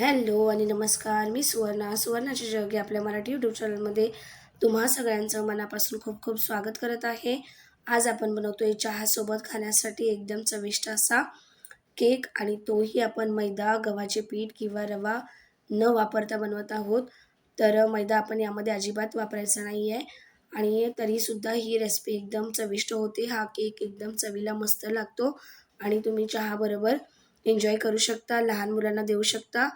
Hello आणि नमस्कार मी सुवर्णा. सुवर्णाची जग आपल्या मराठी यूट्यूब चॅनलमध्ये तुम्हा सगळ्यांचं मनापासून खूप खूप स्वागत करत आहे. आज आपण बनवतोय चहासोबत खाण्यासाठी एकदम चविष्ट असा केक आणि तोही आपण मैदा गव्हाचे पीठ किंवा रवा न वापरता बनवत आहोत. तर मैदा आपण यामध्ये अजिबात वापरायचा नाही आहे आणि तरीसुद्धा ही रेसिपी एकदम चविष्ट होते. हा केक एकदम चवीला मस्त लागतो आणि तुम्ही चहाबरोबर एन्जॉय करू शकता लहान मुलांना देऊ शकता.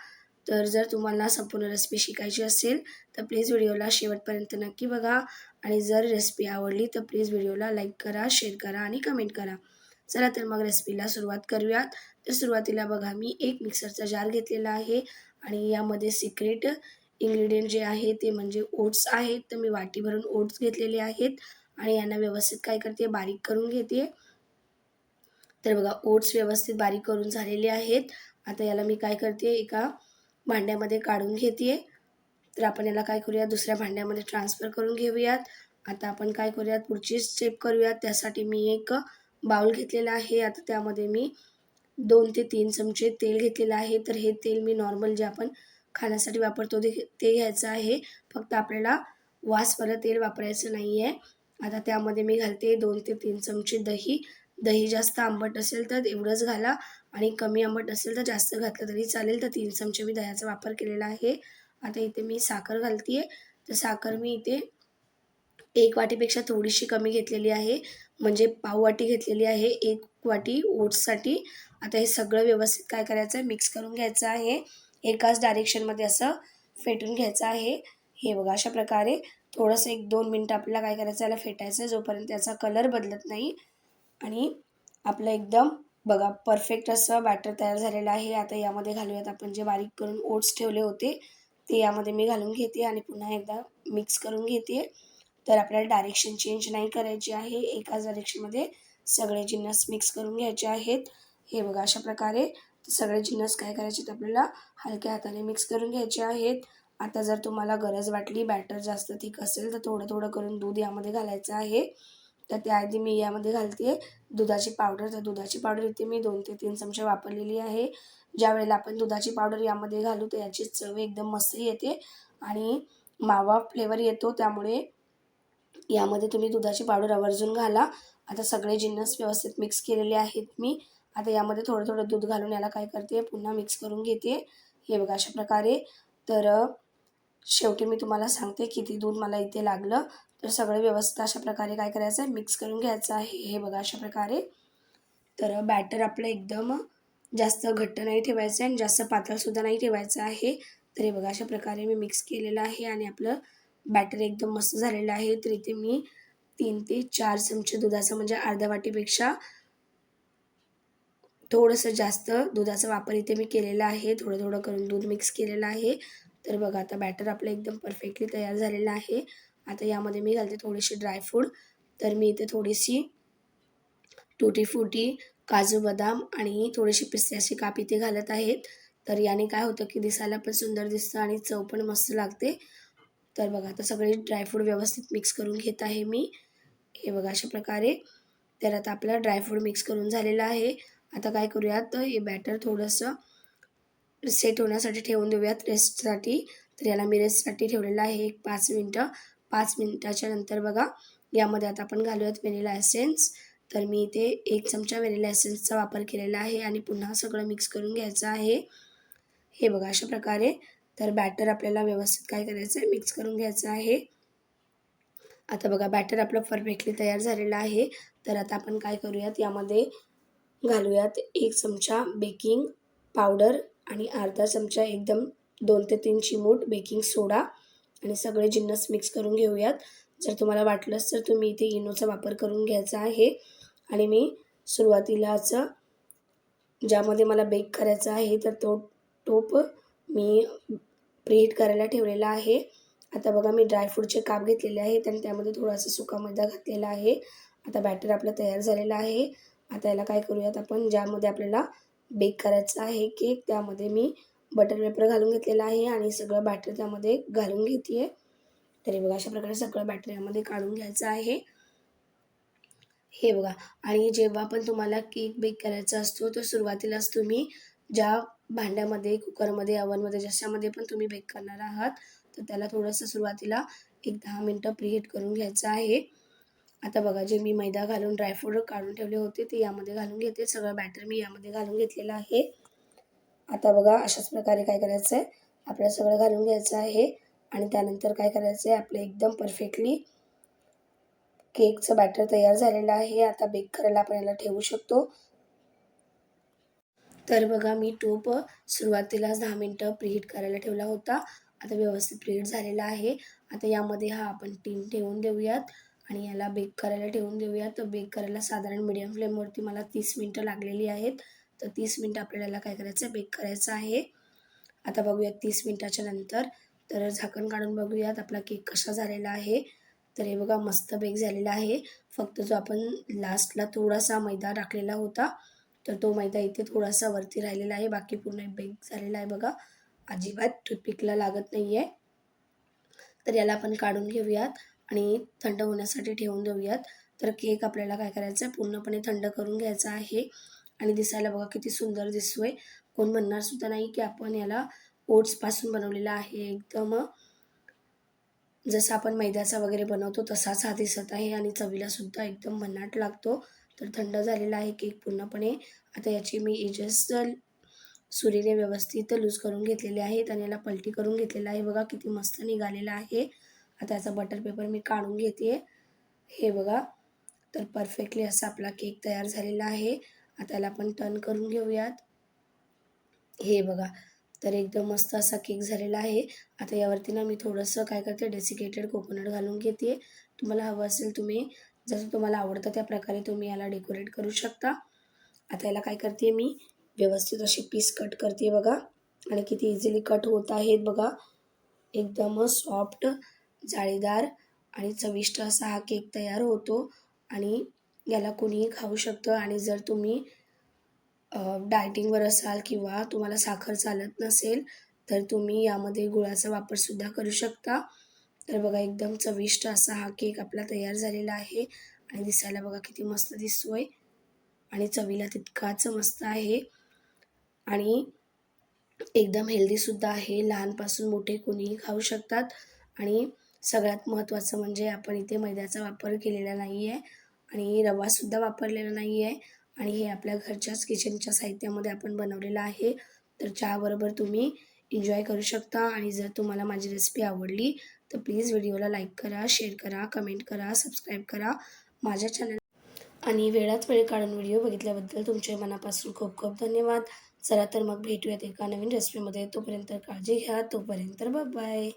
तर जर तुम्हाला संपूर्ण रेसिपी शिकायची असेल तर प्लीज व्हिडिओला शेवटपर्यंत नक्की बघा. आणि जर रेसिपी आवडली तर प्लीज व्हिडिओला लाईक करा शेअर करा आणि कमेंट करा. चला तर मग रेसिपीला सुरुवात करूयात. तर सुरुवातीला बघा मी एक मिक्सरचा जार घेतलेला आहे. आणि यामध्ये सिक्रेट इन्ग्रेडियंट जे आहे ते म्हणजे ओट्स आहेत. तर मी वाटी भरून ओट्स घेतलेले आहेत. आणि यांना व्यवस्थित काय करते बारीक करून घेते. तर बघा ओट्स व्यवस्थित बारीक करून झालेले आहेत. आता याला मी काय करते एका भांड्यामध्ये काढून घेते तर आपण याला काय करूया दुसऱ्या भांड्यामध्ये ट्रान्सफर करून घेऊयात. आता आपण काय करूयात पुढची स्टेप करूयात. त्यासाठी मी एक बाउल घेतलेला आहे. आता त्यामध्ये मी दोन ते तीन चमचे तेल घेतलेलं आहे. तर हे तेल मी नॉर्मल जे आपण खाण्यासाठी वापरतो ते ते घ्यायचं आहे. फक्त आपल्याला वासवालं तेल वापरायचं नाही आहे आता त्यामध्ये मी घालते दोन ते तीन चमचे दही. दही जास्त आंबट असेल तर एवढंच घाला आणि कमी आंबट असेल तर जास्त घातलं तरी चालेल. तर तीन चमचे मी दह्याचा वापर केलेला आहे. आता इथे मी साखर घालते आहे तर साखर मी इथे एक वाटीपेक्षा थोडीशी कमी घेतलेली आहे. म्हणजे पाव वाटी घेतलेली आहे. एक वाटी ओट्ससाठी. आता हे सगळं व्यवस्थित काय करायचं आहे मिक्स करून घ्यायचं आहे. एकाच डायरेक्शनमध्ये असं फेटून घ्यायचं आहे. हे बघा अशा प्रकारे. थोडंसं एक दोन मिनटं आपल्याला काय करायचं याला फेटायचं आहे जोपर्यंत त्याचा कलर बदलत नाही आणि आपलं एकदम बघा परफेक्ट असं बॅटर तयार झालेलं आहे. आता यामध्ये घालूयात आपण जे बारीक करून ओट्स ठेवले होते ते यामध्ये मी घालून घेते आणि पुन्हा एकदा मिक्स करून घेते. तर आपल्याला डायरेक्शन चेंज नाही करायची आहे. एकाच डायरेक्शनमध्ये सगळे जिन्नस मिक्स करून घ्यायचे आहेत. हे बघा अशा प्रकारे. सगळे जिन्नस काय करायचे तर आपल्याला? हलक्या हाताने मिक्स करून घ्यायचे आहेत. आता जर तुम्हाला गरज वाटली बॅटर जास्त थिक असेल तर थोडं थोडं करून दूध यामध्ये घालायचं आहे. तर त्याआधी मी यामध्ये घालते दुधाची पावडर. तर दुधाची पावडर इथे मी दोन ते तीन चमचे वापरलेली आहे. ज्या वेळेला आपण दुधाची पावडर यामध्ये घालू तर याची चव एकदम मस्त येते आणि मावा फ्लेवर येतो. त्यामुळे यामध्ये तुम्ही दुधाची पावडर आवर्जून घाला. आता सगळे जिन्नस व्यवस्थित मिक्स केलेले आहेत मी. आता यामध्ये थोडं थोडं दूध घालून याला काय करते पुन्हा मिक्स करून घेते. हे बघा अशा प्रकारे. तर शेवटी मी तुम्हाला सांगते किती दूध मला इथे लागलं. तर सगळं व्यवस्थित अशा प्रकारे काय करायचं आहे? मिक्स करून घ्यायचं आहे. हे बघा अशा प्रकारे. तर बॅटर आपलं एकदम जास्त घट्ट नाही ठेवायचं आहे आणि जास्त पातळसुद्धा नाही ठेवायचं आहे. तर हे बघा अशा प्रकारे मी मिक्स केलेलं आहे आणि आपलं बॅटर एकदम मस्त झालेलं आहे. तर इथे मी तीन ते चार चमचे दुधाचं म्हणजे अर्ध्या वाटीपेक्षा थोडंसं जास्त दुधाचा वापर इथे मी केलेला आहे. थोडं थोडं करून दूध मिक्स केलेलं आहे. तर बघा आता बॅटर आपलं एकदम परफेक्टली तयार झालेलं आहे. आता यामध्ये मी घालते थोडीशी ड्रायफ्रूट तर मी इथे थोडीशी टुटी फुटी काजू बदाम आणि थोडीशी पिस्त्याची काप इथे घालत आहेत. तर याने काय होतं की दिसायला पण सुंदर दिसतं आणि चव पण मस्त लागते. तर बघा आता सगळे ड्रायफ्रूट व्यवस्थित मिक्स करून घेत आहे मी. हे बघा अशा प्रकारे. तर आता आपलं ड्रायफ्रूट मिक्स करून झालेलं आहे. आता काय करूयात? हे बॅटर थोडंसं सेट होण्यासाठी ठेवून देऊयात रेस्टसाठी तर याला मी रेस्टसाठी ठेवलेलं आहे एक पाच मिनटं. पाच मिनटाच्या नंतर बघा यामध्ये आता आपण घालूयात व्हॅनिला एसेन्स. तर मी इथे एक चमचा व्हॅनिला एसेन्सचा वापर केलेला आहे आणि पुन्हा सगळं मिक्स करून घ्यायचं आहे. हे बघा अशा प्रकारे. तर बॅटर आपल्याला व्यवस्थित काय करायचं आहे मिक्स करून घ्यायचं आहे. आता बघा बॅटर आपलं परफेक्टली तयार झालेलं आहे. तर आता आपण काय करूयात यामध्ये घालूयात एक चमचा बेकिंग पावडर आणि अर्धा चमचा एकदम दोन ते तीन चिमूट बेकिंग सोडा. आणि सगळे जिन्नस मिक्स करून घेऊयात. जर तुम्हाला वाटलंच तर तुम्ही इथे इनोचा वापर करून घ्यायचा आहे. आणि मी सुरुवातीलाच ज्यामध्ये मला बेक करायचं आहे तर तो टोप मी प्रीहीट करायला ठेवलेला आहे. आता बघा मी ड्रायफ्रूटचे काप घेतलेले आहेत आणि त्यामध्ये थोडासा सुका मैदा घातलेला आहे. आता बॅटर आपलं तयार झालेला आहे. आता याला काय करूयात आपण? ज्यामध्ये आपल्याला बेक करायचं आहे केक त्यामध्ये मी बटर पेपर घालून घेतलेला आहे आणि सगळं बॅटर त्यामध्ये घालून घेते आहे तरी बघा अशा प्रकारे सगळं बॅटर यामध्ये काढून घ्यायचं आहे. हे बघा आणि जेव्हा पण तुम्हाला केक बेक करायचा असतो तर सुरुवातीलाच तुम्ही ज्या भांड्यामध्ये कुकरमध्ये अवनमध्ये जशामध्ये पण तुम्ही बेक करणार आहात तर त्याला थोडंसं सुरुवातीला एक दहा मिनटं प्रीहीट करून घ्यायचं आहे. आता बघा जे मी मैदा घालून ड्रायफ्रूट काढून ठेवले होते ते यामध्ये घालून घेते. सगळं बॅटर मी यामध्ये घालून घेतलेलं आहे. आता बघा अशाच प्रकारे काय करायचं आहे आपल्याला सगळं घालून घ्यायचं आहे आणि त्यानंतर काय करायचं आहे आपलं एकदम परफेक्टली केकचं बॅटर तयार झालेलं आहे. आता बेक करायला आपण याला ठेवू शकतो. तर बघा मी टोप सुरुवातीलाच दहा मिनटं प्रीहीट करायला ठेवला होता. आता व्यवस्थित प्रीहीट झालेला आहे. आता यामध्ये हा आपण टीन ठेवून देऊयात आणि याला बेक करायला ठेवून देऊयात. तर बेक करायला साधारण मिडियम फ्लेमवरती मला तीस मिनटं लागलेली आहेत. तर तीस मिनटं आपल्याला काय करायचं आहे बेक करायचं आहे. आता बघूयात तीस मिनटाच्या नंतर. तर झाकण काढून बघूयात आपला केक कसा झालेला आहे. तर हे बघा मस्त बेक झालेला आहे. फक्त जो आपण लास्टला थोडासा मैदा टाकलेला होता तर तो मैदा इथे थोडासा वरती राहिलेला आहे. बाकी पूर्ण बेक झालेला आहे बघा. अजिबात टूथपिकला लागत नाही आहे तर याला आपण काढून घेऊयात आणि थंड होण्यासाठी ठेवून देऊयात. तर केक आपल्याला काय करायचं आहे पूर्णपणे थंड करून घ्यायचा आहे. आणि दिसायला बघा किती सुंदर दिसतोय. कोण म्हणणार सुद्धा नाही की आपण याला ओट्सपासून बनवलेला आहे. एकदम जसं आपण मैद्याचा वगैरे बनवतो तसाच हा दिसत आहे आणि चवीला सुद्धा एकदम भन्नाट लागतो. तर थंड झालेला आहे केक पूर्णपणे. आता याची मी एजेस सुरीने व्यवस्थित लूज करून घेतलेले आहेत आणि याला पलटी करून घेतलेला आहे. बघा किती मस्त निघालेला आहे. आता याचा बटर पेपर मी काढून घेते. हे बघा तर परफेक्टली असा आपला केक तयार झालेला आहे. आता याला आपण टर्न करून घेऊयात. हे बघा तर एकदम मस्त असा केक झालेला आहे. आता यावरती ना मी थोडंसं काय करते डेसिकेटेड कोकोनट घालून घेते. तुम्हाला हवं असेल तुम्ही जसं तुम्हाला आवडतं त्या प्रकारे तुम्ही याला डेकोरेट करू शकता. आता याला काय करते मी व्यवस्थित असे पीस कट करते बघा. आणि किती इझिली कट होत आहेत बघा. एकदम सॉफ्ट जाळीदार आणि चविष्ट असा हा केक तयार होतो. आणि याला कोणीही खाऊ शकतं आणि जर तुम्ही डायटिंगवर असाल किंवा तुम्हाला साखर चालत नसेल तर तुम्ही यामध्ये गुळाचा वापरसुद्धा करू शकता. तर बघा एकदम चविष्ट असा हा केक आपला तयार झालेला आहे आणि दिसायला बघा किती मस्त दिसतोय आणि चवीला तितकाच मस्त आहे. आणि एकदम हेल्दीसुद्धा आहे. लहानपासून मोठे कोणीही खाऊ शकतात. आणि सगळ्यात महत्त्वाचं म्हणजे आपण इथे मैद्याचा वापर केलेला नाही आहे आणि रवासुद्धा वापरलेला नाही आहे. आणि हे आपल्या घरच्याच किचनच्या साहित्यामध्ये आपण बनवलेलं आहे. तर चहाबरोबर तुम्ही एन्जॉय करू शकता. आणि जर तुम्हाला माझी रेसिपी आवडली तर प्लीज व्हिडिओला लाईक करा शेअर करा कमेंट करा सबस्क्राईब करा माझ्या चॅनल आणि वेळात वेळ काढून व्हिडिओ बघितल्याबद्दल तुमच्या मनापासून खूप खूप धन्यवाद. चला तर मग भेटूयात एका नवीन रेसिपीमध्ये तोपर्यंत काळजी घ्या. तोपर्यंत बाय